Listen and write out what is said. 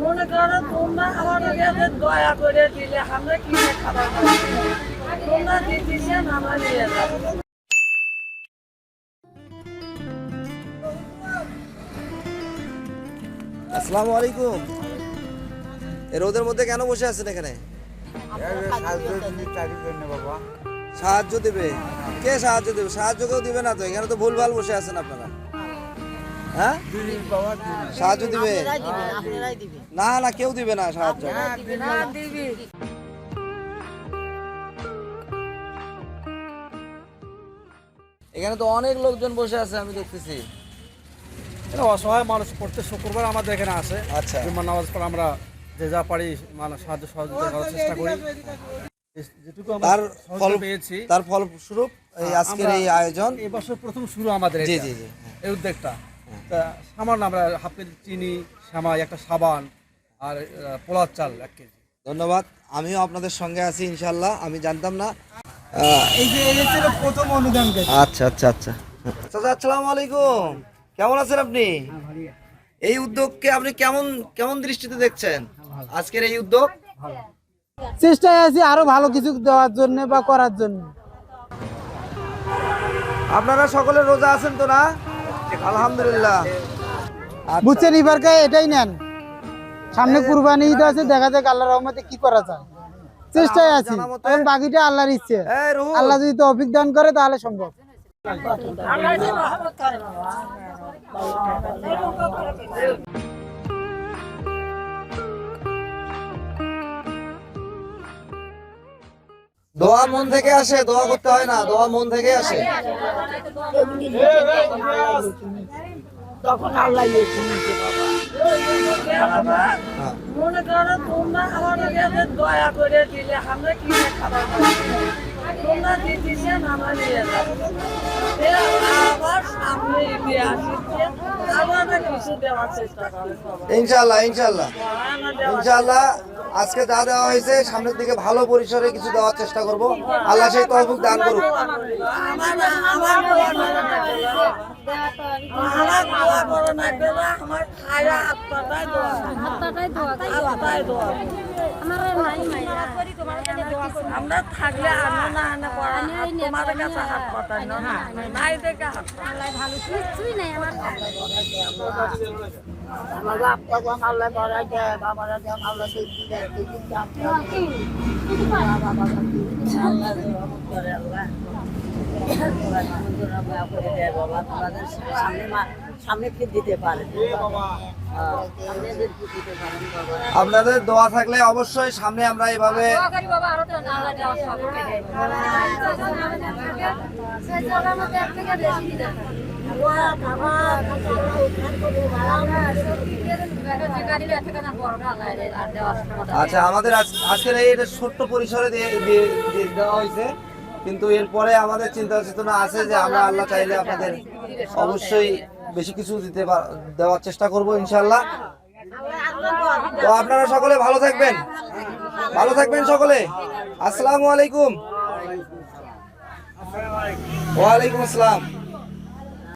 মনে করো তোমরা আমাদের দয়া করে দিলে, আমরা খাবার তোমরা আমরা আসসালামু আলাইকুম। রোদের মধ্যে কেন বসে আছেন এখানে? সাহায্য দেবে? কে সাহায্য দেবে? সাহায্য কেউ দিবে না তো এখানে তো ভুলভাল বসে আছেন আপনারা। হ্যাঁ? সাহায্য দিবে? না না কেউ দিবে না সাহায্য। এখানে তো অনেক লোকজন বসে আছে আমি দেখতেছি। অসহায় মানুষ প্রত্যেক শুক্রবার আমাদের এখানে আসে। আচ্ছা। নামাজ পর আমরা যে যা পারি মানে সাহায্য সহযোগিতা করার চেষ্টা করি। যেটুকু আমরা তার ফল পেয়েছি। তার ফলস্বরূপ এই আজকের এই আয়োজন। এবছর প্রথম শুরু আমাদের জি জি জি। এই উদ্যোগটা। তা সামান্য আমরা হাফ কেজি চিনি শ্যামাই একটা সাবান আর পোলার চাল এক কেজি। ধন্যবাদ। আমিও আপনাদের সঙ্গে আছি ইনশাল্লাহ আমি জানতাম না। এই যে এই ছিল প্রথম অনুদান আচ্ছা আচ্ছা আচ্ছা। চাচা আসসালামু আলাইকুম। কেমন আছেন আপনি? এই উদ্যোগকে আপনি কেমন কেমন দৃষ্টিতে দেখছেন? আজকের এই উদ্যোগ? চেষ্টায় আছি আরও ভালো কিছু দেওয়ার জন্য বা করার জন্য। আপনারা সকলে রোজা আছেন তো না? আলহামদুলিল্লাহ। আচ্ছা। বুঝছেন এবারকে এটাই নেন। সামনে কুরবানি ঈদ আছে দেখা যাক আল্লাহ রহমতে কি করা যায়। চেষ্টায় আছি। এখন বাকিটা আল্লাহর ইচ্ছে। আল্লাহ যদি তো অভিজ্ঞান করে তাহলে সম্ভব। আমরা দোয়া মন থেকে আসে দোয়া করতে হয় না দোয়া মন থেকে আসে তখন আল্লাহ হ্যাঁ। মনে করো তোমরা আমাদের কাছে দয়া করে দিলে আমরা কি খাবার খাব। তোমরা দিতেছেন আমরা নিয়ে যাব ইনশাল্লাহ ইনশাল্লাহ ইনশাআল্লাহ আজকে যা দেওয়া হয়েছে সামনের দিকে ভালো পরিসরে কিছু দেওয়ার চেষ্টা করব আল্লাহ সেই তহবুক দান করুক আমার আমার দোয়া করে। আমার দোয়া করে। আমার দোয়া দোয়া আমরা থাকলে আনো না আনে করা তোমাদের কাছে হাত পাতাই নাই দেখে হাত আমাকে আপনার আল্লাহ বাড়াই দেয় বাবারা যখন আল্লাহ দেখি দেখি আল্লাহ করে আল্লাহ। সামনে ফির দিতে আপনাদের দোয়া থাকলে অবশ্যই সামনে আমরা এভাবে আচ্ছা আমাদের আজ- আজকের এই ছোট্ট পরিসরে দিয়ে দেওয়া হয়েছে। কিন্তু এরপরে আমাদের চিন্তা চেতনা আছে যে আমরা আল্লাহ চাইলে আপনাদের অবশ্যই বেশি কিছু দিতে দেওয়ার চেষ্টা করব ইনশাল্লাহ তো আপনারা সকলে ভালো থাকবেন। ভালো থাকবেন সকলে। আসসালামু আলাইকুম। ওয়ালাইকুম আসসালাম।